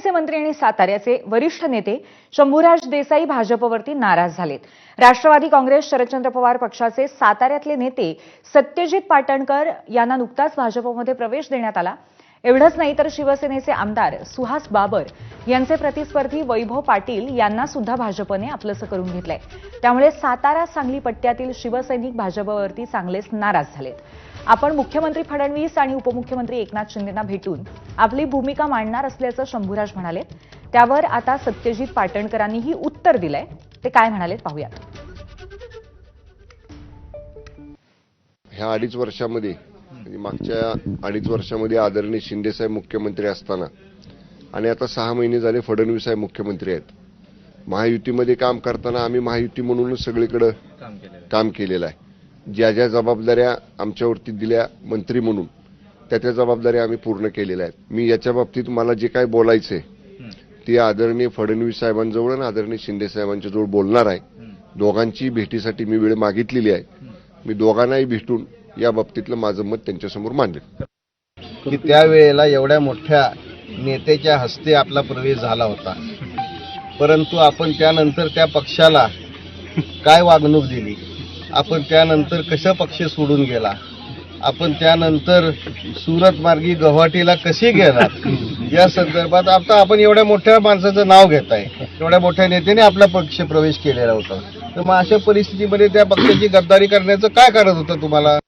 शिवसेनेचे मंत्री आणि साताऱ्याचे वरिष्ठ नेते शंभूराज देसाई भाजपवरती नाराज झालेत. राष्ट्रवादी काँग्रेस शरदचंद्र पवार पक्षाचे साताऱ्यातले नेते सत्यजित पाटणकर यांना नुकताच भाजपमध्ये प्रवेश देण्यात आला. एवढंच नाही तर शिवसेनेचे आमदार सुहास बाबर यांचे प्रतिस्पर्धी वैभव पाटील यांना सुद्धा भाजपने आपलंसं करून घेतलंय. त्यामुळे सातारा सांगली पट्ट्यातील शिवसैनिक भाजपवरती चांगलेच नाराज झालेत. आपण मुख्यमंत्री फडणवीस आणि उपमुख्यमंत्री एकनाथ शिंदेना भेटून आपली भूमिका मांडणार असल्याचं शंभूराज म्हणाले. त्यावर आता सत्यजित पाटणकरांनीही उत्तर दिलंय. ते काय म्हणालेत पाहूयात. ह्या अडीच वर्षामध्ये म्हणजे मागच्या अडीच वर्षामध्ये आदरणीय शिंदेसाहेब मुख्यमंत्री असताना आणि आता सहा महिने झाले फडणवीस साहेब मुख्यमंत्री आहेत. महायुतीमध्ये काम करताना आम्ही महायुती म्हणूनच सगळीकडं काम केलेलं आहे. ज्या ज्या जबाबदाऱ्या आमच्यावरती दिल्या मंत्री म्हणून त्या त्या जबाबदाऱ्या आम्ही पूर्ण केलेल्या आहेत. मी याच्या बाबतीत मला जे काय बोलायचंय ते आदरणीय फडणवीस साहेबांजवळ आणि आदरणीय शिंदे साहेबांच्या जवळ बोलणार आहे. दोघांची भेटीसाठी मी वेळ मागितलेली आहे. मी दोघांनाही भेटून या बाबतीतलं माझं मत त्यांच्यासमोर मांडेल की त्यावेळेला एवढ्या मोठ्या नेत्याच्या हस्ते आपला प्रवेश झाला होता. परंतु आपण त्यानंतर त्या पक्षाला काय वागणूक दिली? आपण त्यानंतर कसा पक्ष सोडून गेला? आपण त्यानंतर सुरत मार्गी गव्हाटीला कसे गेला या संदर्भात आता आपण एवढ्या मोठ्या माणसाचं नाव घेत आहे एवढ्या मोठ्या नेत्याने आपला पक्ष प्रवेश केलेला होता. तर मग अशा परिस्थितीमध्ये त्या पक्षाची गद्दारी करण्याचं काय करत होतं तुम्हाला?